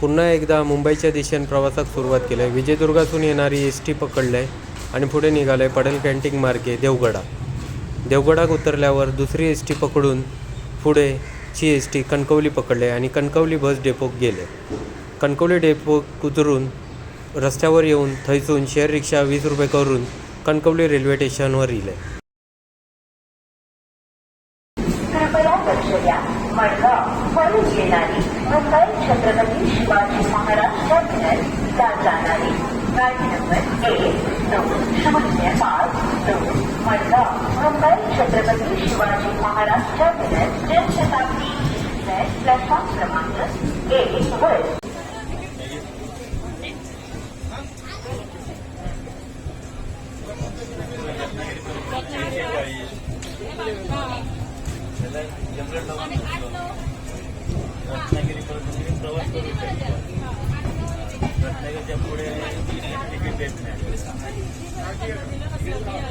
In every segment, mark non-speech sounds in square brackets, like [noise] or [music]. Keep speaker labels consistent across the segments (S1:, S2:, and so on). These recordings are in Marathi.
S1: पुन्हा एकदा मुंबईच्या दिशेने प्रवासात सुरुवात केली. आहे विजयदुर्गातून येणारी एस टी पकडलं आहे आणि पुढे निघालं आहे पडेल कॅन्टीन मार्गे देवगडा. देवगडात उतरल्यावर दुसरी एस टी पकडून पुढे ची एस टी कणकवली पकडले आणि कणकवली बस डेपोक गेले. कणकवली डेपोक उतरून रस्त्यावर येऊन थैसून शेअर रिक्षा वीस रुपये करून कणकवली रेल्वे स्टेशनवर येले
S2: कृपया लक्ष द्या मडगाव वरून येणारी मुंबई छत्रपती शिवाजी महाराज टर्मिनल ला जाणारी गाडी नंबर एक दोन शून्य Madgaon Mumbai Chhatrapati Shivaji Maharaj terminal Janshatabdi express platform क्रमांक एक वर
S3: रत्नागिरीपर्यंत प्रवास करू शकतो. रत्नागिरीच्या पुढे तिकीट देत नाही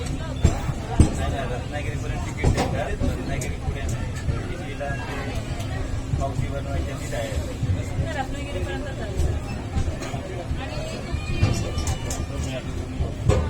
S3: नाही, नाही, रत्नागिरीपर्यंत तिकीट देतात रत्नागिरी पुढे नाही ते पावती बनवायची तिथे आहे
S1: पहिल्या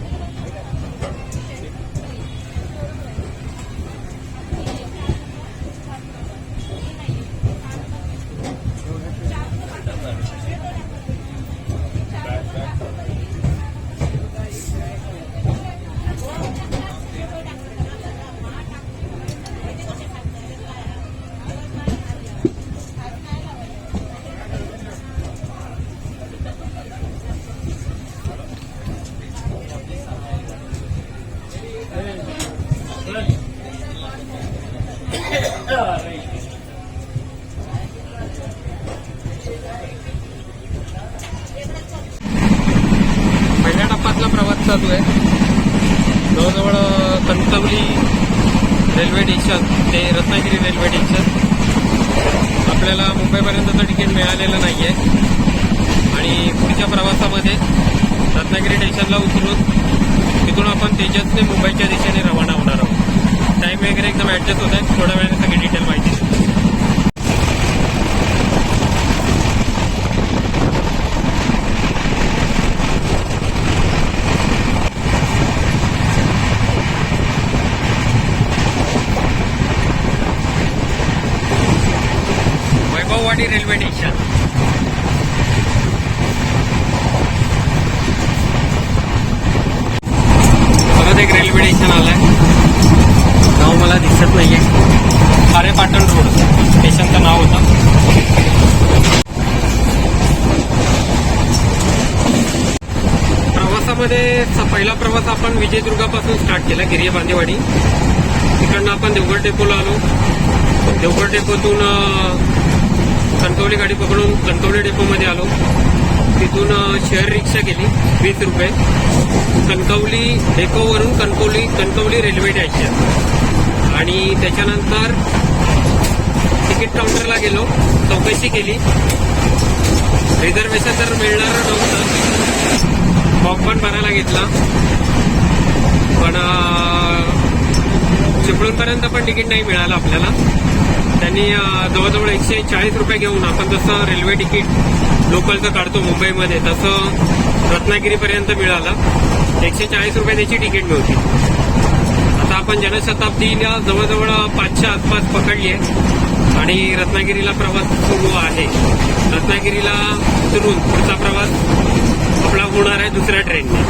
S1: टाईम वगैरे एकदम ॲडजस्ट होत आहे थोड्या वेळाने सगळी डिटेल माहिती देतो. वैभववाडी रेल्वे स्टेशन मध्ये पहिला प्रवास आपण विजयदुर्गापासून स्टार्ट केला गिरिय बांदेवाडी. तिकडनं आपण देवगड डेपोला आलो. देवगड डेपोतून कणकवली गाडी पकडून कणकवली डेपोमध्ये आलो. तिथून शेअर रिक्षा केली वीस रुपये. कणकवली डेपोवरून कणकवली कणकवली रेल्वे स्टेशन आणि त्याच्यानंतर तिकीट काउंटरला गेलो. चौकशी केली. रिझर्वेशन तर मिळणार नव्हतं. फॉर्म पण भरायला घेतला. पण चिपळूणपर्यंत पण तिकीट नाही मिळालं आपल्याला. त्यांनी जवळजवळ एकशे चाळीस रुपये घेऊन आपण जसं रेल्वे तिकीट लोकलचं काढतो मुंबईमध्ये तसं रत्नागिरीपर्यंत मिळालं. एकशे चाळीस रुपये त्याची तिकीट मिळते. आता आपण जनशताब्दीला जवळजवळ पाचच्या आसपास पकडली आहे. आणि रत्नागिरीला प्रवास सुरू आहे. रत्नागिरीला फिरून पुढचा प्रवास आपला होणार आहे दुसऱ्या ट्रेनने.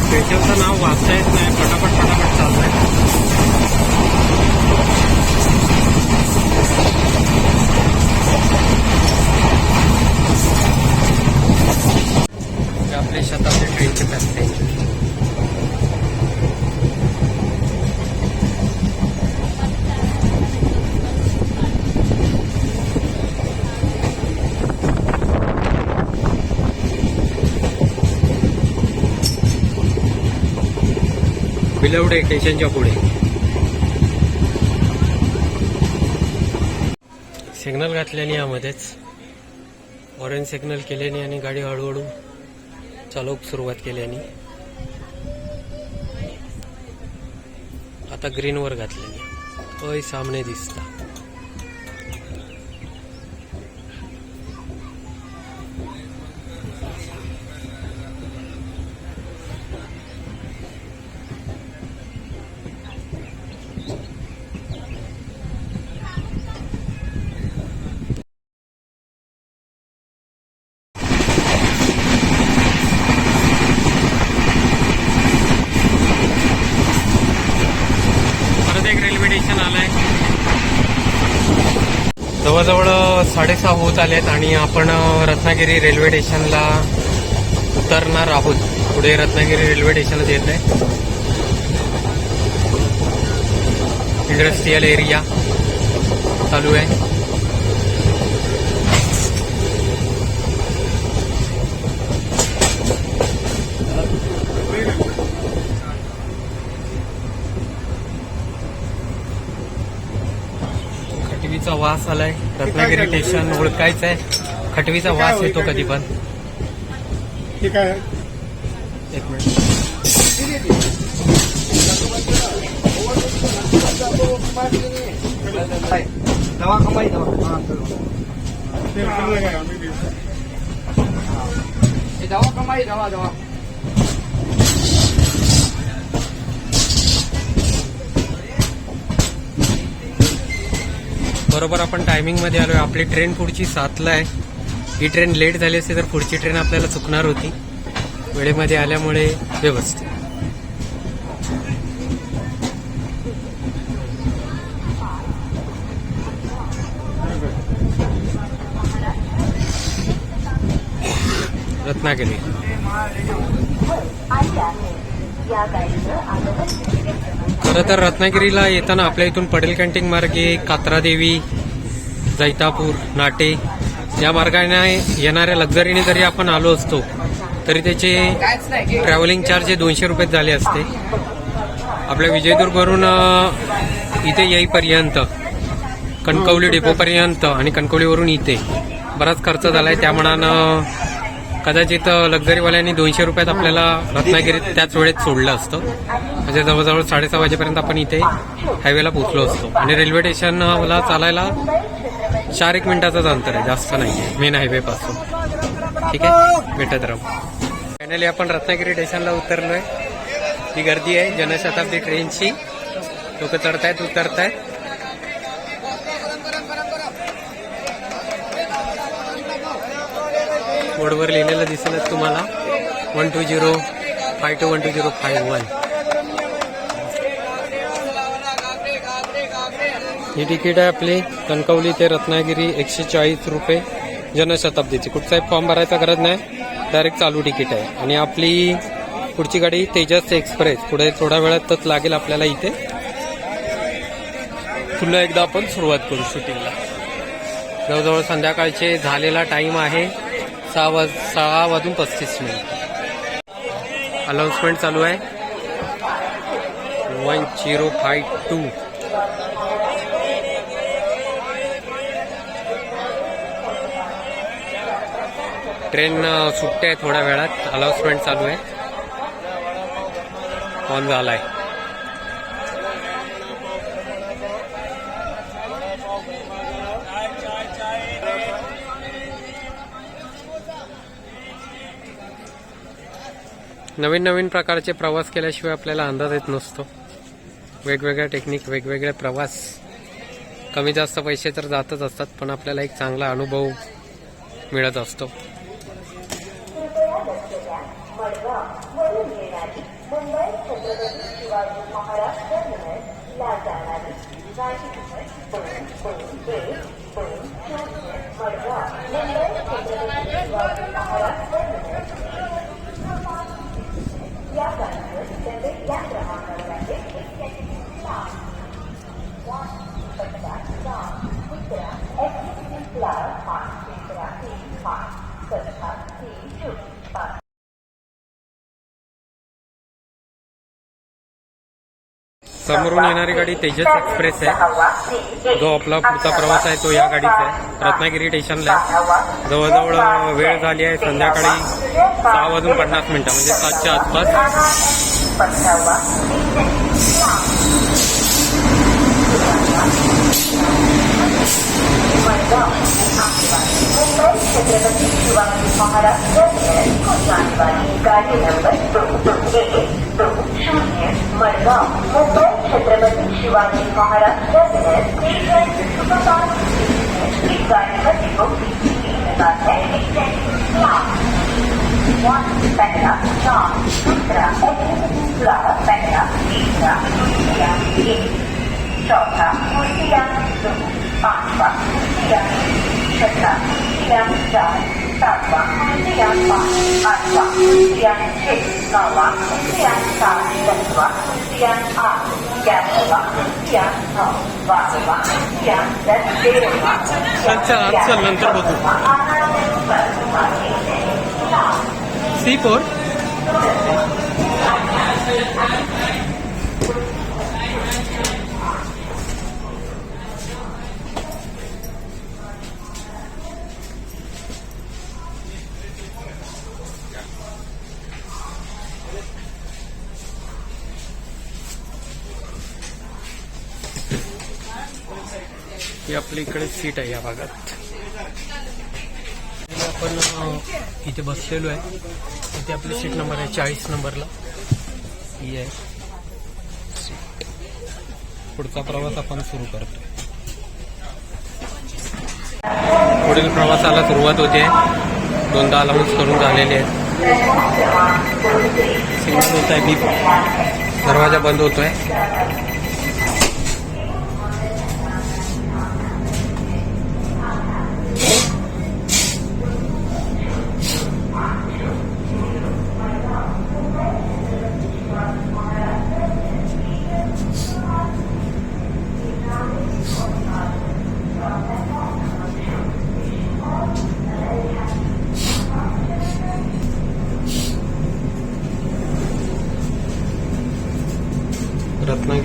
S1: स्टेशनचं नाव वाचता येत नाही. पटापट पटापट चाललंय. बिलवडे स्टेशनच्या पुढे. सिग्नल घातल्याने यामध्येच ऑरेंज सिग्नल केल्याने आणि गाडी हळूहळू चालवूक सुरुवात केल्याने. आता ग्रीनवर घातल्याने. अय सामने दिसता. जवळजवळ साडेसहा होत आलेत आणि आपण रत्नागिरी रेल्वे स्टेशनला उतरणार आहोत. पुढे रत्नागिरी रेल्वे स्टेशनच येत आहे इंडस्ट्रीयल एरिया चालू आहे. खटवीचा वास आलाय. रत्नागिरी स्टेशन ओळखायचं आहे खटवीचा वास येतो कधी पण.
S4: ठीक आहे
S1: एक मिनिट.
S4: दवा कमाई दवा दवा कमाई दवा दवा.
S1: बरोबर आपण टायमिंगमध्ये आलोय. आपली ट्रेन पुढची सातला आहे. ही ट्रेन लेट झाली असती तर पुढची ट्रेन आपल्याला चुकणार होती. वेळेमध्ये आल्यामुळे व्यवस्थित. रत्नागिरी. खरं तर रत्नागिरीला येताना आपल्या इथून पडेल कॅन्टीन मार्गे कात्रादेवी जैतापूर नाटे या मार्गाने येणाऱ्या लक्झरीने जरी आपण आलो असतो तरी त्याचे ट्रॅव्हलिंग चार्ज हे दोनशे रुपये झाले असते. आपल्या विजयदुर्गवरून इथे येईपर्यंत कणकवली डेपोपर्यंत आणि कणकवलीवरून इथे बराच खर्च झालाय. त्या मनानं कदाचित लक्झरीवाल्यांनी दोनशे रुपयात आपल्याला रत्नागिरीत त्याच वेळेत सोडलं असतं. म्हणजे जवळजवळ साडेसहा वाजेपर्यंत आपण इथे हायवेला पोहोचलो असतो. आणि रेल्वे स्टेशनला चालायला चार एक मिनिटाचंच अंतर आहे. जास्त नाही आहे मेन हायवेपासून ठीक आहे? भेटत राहू. फायनली आपण रत्नागिरी स्टेशनला उतरलोय. ही गर्दी आहे. जनशताब्दी ट्रेनची लोक चढतायत उतरतायत. बोर्डवर लिहिलेलं दिसेलच तुम्हाला. One two zero five two one two zero five one ही तिकीट आहे आपली कणकवली ते रत्नागिरी एकशे चाळीस रुपये जनशताब्दीची. कुठचाही फॉर्म भरायचा गरज नाही. डायरेक्ट चालू तिकीट आहे. आणि आपली पुढची गाडी तेजस एक्सप्रेस. पुढे थोड्या वेळातच लागेल आपल्याला इथे. पुन्हा एकदा आपण सुरुवात करू शूटिंगला. जवळजवळ संध्याकाळचे झालेला टाइम आहे. सहा वाज सहा वाजून पस्तीस मिनिट. अनाऊन्समेंट चालू आहे. One zero five two train अ, सुटते आहे थोड्या वेळात. अनाऊन्समेंट चालू आहे. ऑन झाला आहे नवीन नवीन प्रकारचे प्रवास केल्याशिवाय आपल्याला अंदाज येत नसतो वेगवेगळ्या टेक्निक वेगवेगळे प्रवास कमी जास्त पैसे तर जातच असतात पण आपल्याला एक चांगला अनुभव मिळत असतो
S2: एक्झिट
S1: समोरून येणारी गाडी तेजस एक्सप्रेस आहे. जो आपला पुढचा प्रवास आहे तो या गाडीचा आहे. रत्नागिरी स्टेशनला जवळजवळ वेळ झाली आहे संध्याकाळी सहा वाजून पन्नास मिनिटं म्हणजे सातच्या आसपास
S2: मुंबई छत्रपती शिवाजी महाराज टर्मिनस को जाने वाली गाड़ी नंबर दो दो एक दो शून्य Madgaon Mumbai Chhatrapati Shivaji Maharaj terminus station superfast express इस गाड़ी का टिकट तीन हजार है वन पहला चार दूसरा एक्सिक्यूटिव क्लास पहला तीसरा दूसरा एक चौथा कुर्सियां दो 法法缘是的，缘缘大法，缘法二法，缘是老王，缘三等王，缘二缘
S1: 王，缘老王王，缘人
S2: 是王，
S1: 缘缘王，阿耨多罗三藐三菩提。C4 ही आपल्या इकडे सीट आहे या भागात. आपण इथे बसलेलो आहे. इथे आपली सीट नंबर आहे चाळीस नंबरला. ही आहे. सीट पुढचा प्रवास आपण सुरू करतो. पुढील प्रवासाला सुरुवात होते. दोनदा अलाउन्स करून झालेले आहेत. सिग्नल होत आहे बी दरवाजा बंद होतोय.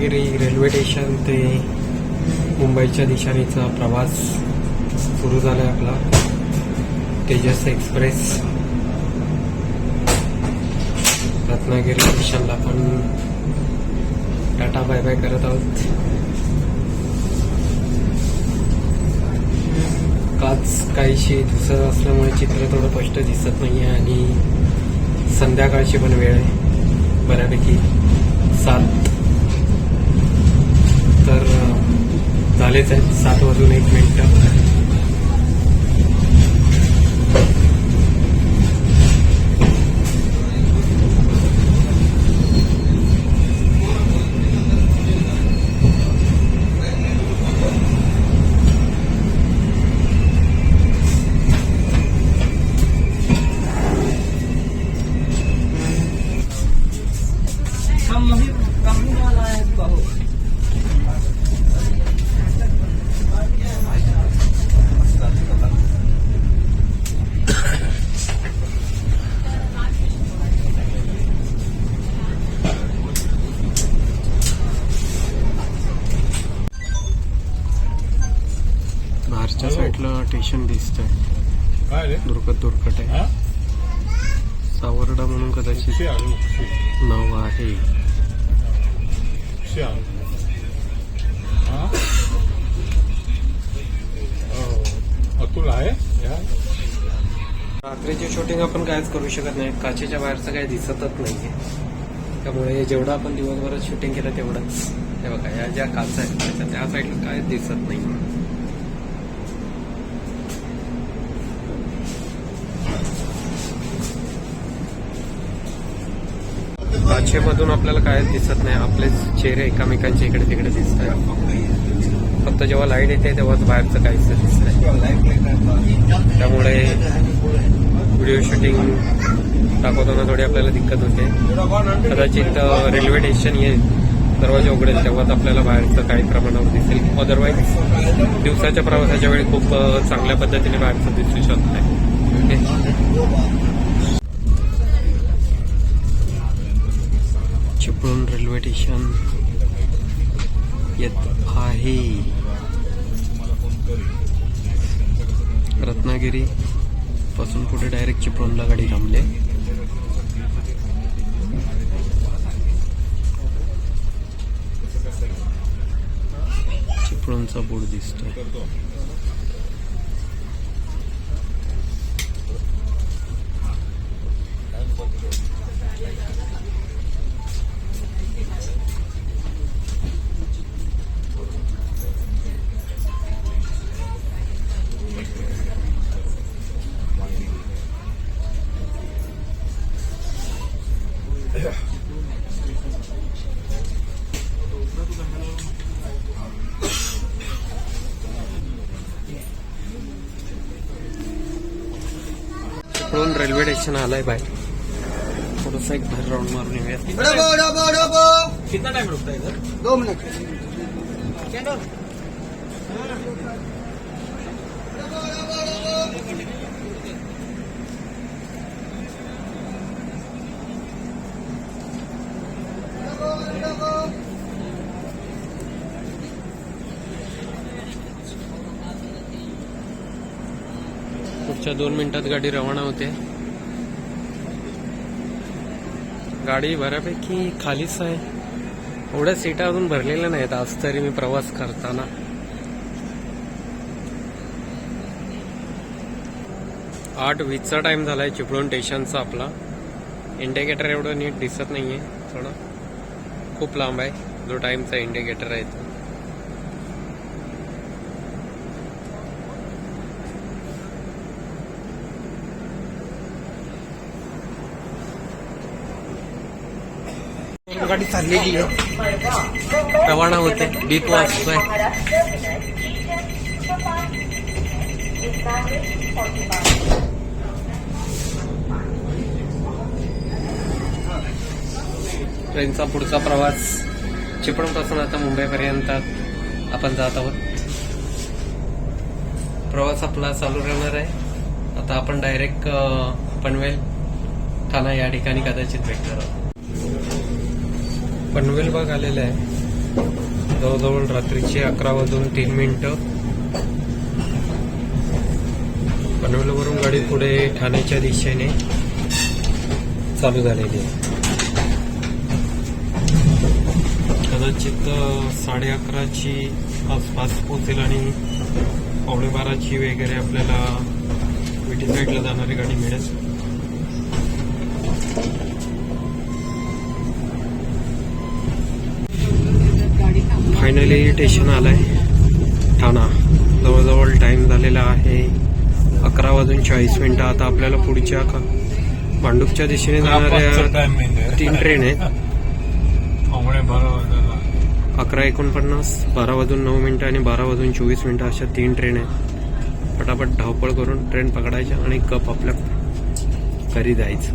S1: रत्नागिरी रेल्वे स्टेशन ते मुंबईच्या दिशेनेचा प्रवास सुरू झाला आहे आपला. तेजस एक्सप्रेस. रत्नागिरी स्टेशनला आपण टाटा बाय बाय करत आहोत. काच काहीशी धुसर असल्यामुळे चित्र थोडं स्पष्ट दिसत नाही आहे आणि संध्याकाळची पण वेळ आहे. बऱ्यापैकी सात तर झालेच आहेत. सात वाजून एक मिनिट. आहे. रात्रीची शूटिंग आपण कायच करू शकत नाही. काचेच्या बाहेरचं काही दिसतच नाहीये. त्यामुळे जेवढं आपण दिवसभरात शूटिंग केलं तेवढंच. हे बघा या ज्या काचा आहेत त्याच्या त्या साईडला काय दिसत नाही काचेमधून आपल्याला काय दिसत नाही. आपलेच चेहरे एकामेकांच्या इकडे तिकडे दिसत आहेत फक्त जेव्हा लाइट येते तेव्हाच बाहेरचं काहीच दिसतंय त्यामुळे व्हिडिओ शूटिंग दाखवताना थोडी आपल्याला दिक्कत होते. कदाचित रेल्वे स्टेशन येईल दरवाजा उघडेल तेव्हाच आपल्याला बाहेरचं काही प्रमाणावर दिसेल. अदरवाईज दिवसाच्या प्रवासाच्या वेळी खूप चांगल्या पद्धतीने बाहेरचं दिसू शकत ओके? चिपळूण रेल्वे स्टेशन येत आहे. रत्नागिरी पासून पुढे डायरेक्ट चिपळूणला गाडी थांबली. चिपळूणचा बोर्ड दिसतोय. चिपळूण रेल्वे स्टेशन आलाय बाहेर. थोडस एक बाहेर राऊंड मारून येऊया
S3: कितना टाइम रुकता है इधर?
S5: दो मिनट.
S1: पुढच्या दोन मिनिटात गाडी रवाना होते. गाडी बऱ्यापैकी खालीच आहे. एवढ्या सीटा अजून भरलेल्या नाहीत. आज तरी मी प्रवास करताना. आठ वीसचा टाइम झालाय चिपळूण स्टेशनचा आपला. इंडिकेटर एवढं नीट दिसत नाहीये. थोडं खूप लांब आहे. जो टाइमचा इंडिकेटर आहे
S2: निघली हो.
S1: रवाना होते. बीप वाजतोय ट्रेनचा पुढचा प्रवास चिपळूणपासून आता मुंबईपर्यंत आपण जात आहोत. प्रवास आपला चालू राहणार आहे. आता आपण डायरेक्ट पनवेल ठाणा या ठिकाणी कदाचित भेटणार आहोत. पनवेल भाग आलेला आहे. जवळजवळ रात्रीचे अकरा वाजून तीन मिनटं. पनवेलवरून गाडी पुढे ठाण्याच्या दिशेने चालू झालेली आहे. कदाचित साडे अकराची आसपास पोहोचेल आणि पावणे बाराची वगैरे आपल्याला विटी साईडला जाणारी गाडी मिळेल. फायनली स्टेशन आलंय. ठाणा. जवळजवळ टाइम झालेला आहे अकरा वाजून चाळीस मिनिटं. आता आपल्याला पुढच्या का भांडूपच्या दिशेने जाणाऱ्या
S4: आहे
S1: तीन ट्रेन आहेत. [laughs] अकरा एकोणपन्नास बारा वाजून नऊ मिनिटं आणि बारा वाजून चोवीस मिनिटं अशा तीन ट्रेन आहेत. पटापट धावपळ करून ट्रेन पकडायच्या आणि कप आपल्या घरी जायचं.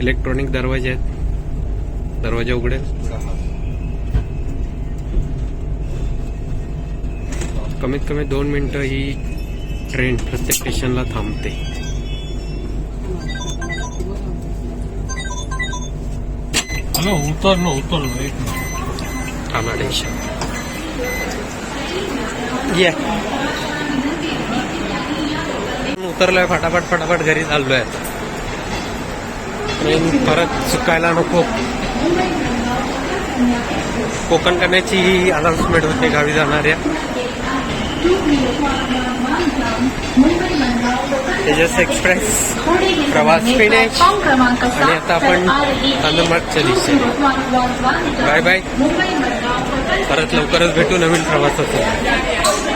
S1: इलेक्ट्रॉनिक दरवाजे आहेत. दरवाजा उघडेल. कमीत कमी दोन मिनिटं ही ट्रेन प्रत्येक स्टेशनला थांबते.
S4: हॅलो उतरलो उतरलो एक
S1: ठाणा ये. उतरलोय फटाफट फटाफट घरी चाललोय आता. ट्रेन परत चुकायला नको. कोकण कन्याची अनाउन्समेंट होते गावी जाणाऱ्या. तेजस एक्सप्रेस प्रवास फिनिश आणि आता आपण अंदरमार्गच्या दिशेने बाय बाय. परत लवकरच भेटू नवीन प्रवासाचं